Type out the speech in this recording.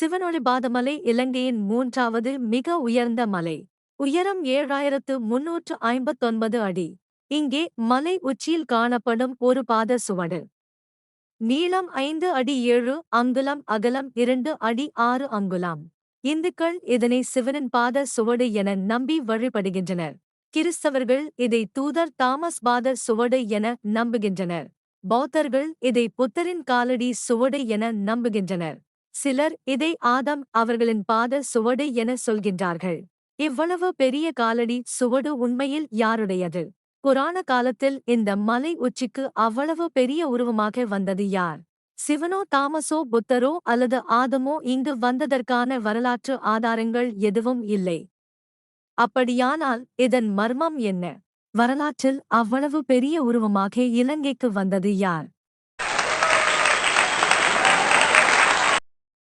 சிவனொளிபாத மலை இலங்கையின் மூன்றாவது மிக உயர்ந்த மலை. உயரம் ஏழாயிரத்து முன்னூற்று ஐம்பத்தொன்பது அடி. இங்கே மலை உச்சியில் காணப்படும் ஒரு பாத சுவடு. நீளம் ஐந்து அடி ஏழு அங்குலம் அகலம் இரண்டு அடி ஆறு அங்குலம். இந்துக்கள் இதனை சிவனின் பாத சுவடு என நம்பி வழிபடுகின்றனர். கிறிஸ்தவர்கள் இதை தூதர் தாமஸ் பாத சுவடு என நம்புகின்றனர். பௌத்தர்கள் இதை புத்தரின் காலடி சுவடு என நம்புகின்றனர். சிலர் இதை ஆதம் அவர்களின் பாத சுவடு என சொல்கின்றார்கள். இவ்வளவு பெரிய காலடி சுவடு உண்மையில் யாருடையது? புராண காலத்தில் இந்த மலை உச்சிக்கு அவ்வளவு பெரிய உருவமாக வந்தது யார்? சிவனோ தாமசோ புத்தரோ அல்லது ஆதமோ இங்கு வந்ததற்கான வரலாற்று ஆதாரங்கள் எதுவும் இல்லை. அப்படியானால் இதன் மர்மம் என்ன? வரலாற்றில் அவ்வளவு பெரிய உருவமாக இலங்கைக்கு வந்தது யார்?